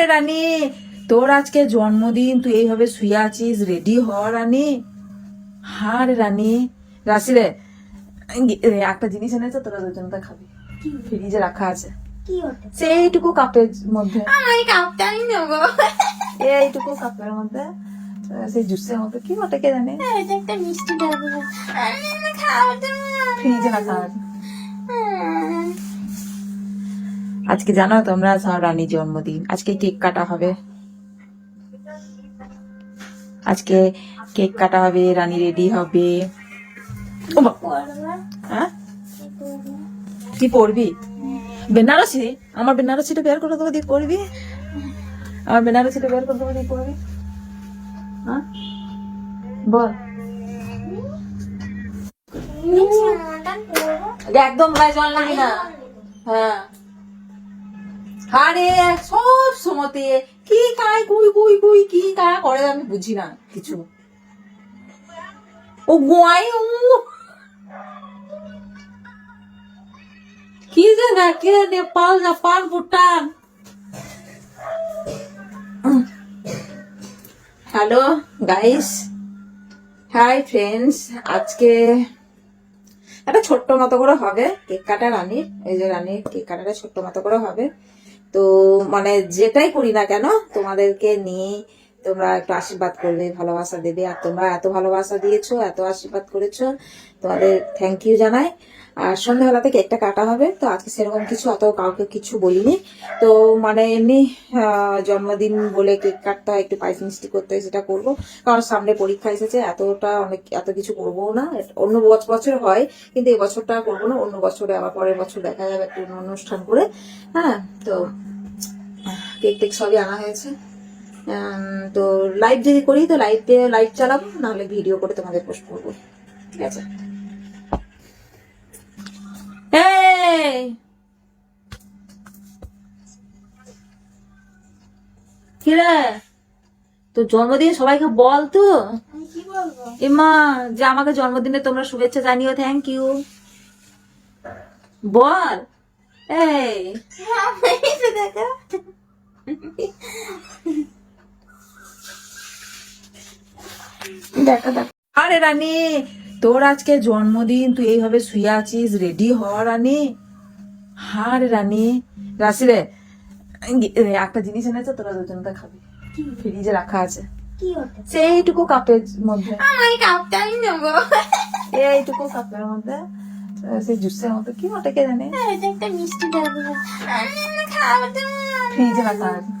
আরে রানী। তোর আজকে জন্মদিন তুই এইভাবে শুয়ে আছিস রেডি হ রানী। হ্যাঁ রে রানী। রাশি রে একটা জিনিস এনেছে তোরা দুজনটা খাবি। ফ্রিজে রাখা আছে। সেইটুকু কাপের মধ্যে। এইটুকু কাপের মধ্যে সেই জুসের মধ্যে। কি ওটা কে জানে? এটা একটা মিষ্টি দেবো আমি না খাওয়া ফ্রিজে রাখা আছে। আজকে জানো তোমরা সব রানীর জন্মদিন। আজকে কেক কাটা হবে। আজকে কেক কাটা হবে রানী রেডি হবে। হ্যাঁ? কি পড়বি বেনারসি? আমার বেনারসিটা বের করে দেবো দিয়ে পড়বি আমার বেনারসিটা বের করে দেবো দিয়ে পড়বি হ্যাঁ? বল। একদম জল লাগে না। হ্যাঁ। আরে, সব সময়তে কি কায় গুই গুই গুই, কি কা করে আমি বুঝি না কিছু। ও গোয়াই ও কি যে না, কে Nepal Japan Bhutan hello guys hi friends আজকে একটা ছোট্ট মতো করে হবে, কেক কাটা রানীর, এই যে রানীর কেক কাটাটা ছোট্ট মতো করে হবে। তো মানে যেটাই করি না কেন তোমাদেরকে নিয়ে তোমরা একটু আশীর্বাদ করবে ভালোবাসা দেবে। আর তোমরা এত ভালোবাসা দিয়েছ, এত আশীর্বাদ করেছ, তোমাদের থ্যাংক ইউ জানাই। আর সন্ধ্যাবেলাতে কেকটা কাটা হবে, তো আজকে সেরকম কিছু, অত কাউকে কিছু বলিনি। তো মানে এমনি জন্মদিন বলে কেক কাটতে হয়, একটু পায়েস মিষ্টি করতে হয়, সেটা করব। কারণ সামনে পরীক্ষা এসেছে, এতটা অনেক, এত কিছু করব না। অন্য বছ- বছর হয়, কিন্তু এই বছরটা করব না, অন্য বছরে, আবার পরের বছর দেখা যাবে একটু অন্য অনুষ্ঠান করে। হ্যাঁ তো, কেক টেক সবই আনা হয়েছে। তো লাইভ যদি করি তো লাইভ দিয়ে লাইভ চালাবো নাহলে ভিডিও করে তোমাদের পোস্ট করব। ঠিক আছে? কিরে তো জন্মদিন সবাইকে বল তো। এমা যে আমাকে জন্মদিনে তোমরা শুভেচ্ছা জানিও থ্যাংক ইউ বল। এই এই যে দেখো দেখা আরে রানী তোর আজকে জন্মদিন তুই এইভাবে শুয়ে আছিস রেডি হ রানী। হ্যাঁ রে রানী। রাশি রে একটা জিনিস এনেছে তোরা দুজনটা খাবি। ফ্রিজে রাখা আছে। কি সেইটুকু কাপের মধ্যে। আমার কাপটাই নেব। এইটুকু কাপের মধ্যে সেই জুসের মধ্যে কি ওটা কে জানে একটা মিষ্টি ফ্রিজে রাখা আছে।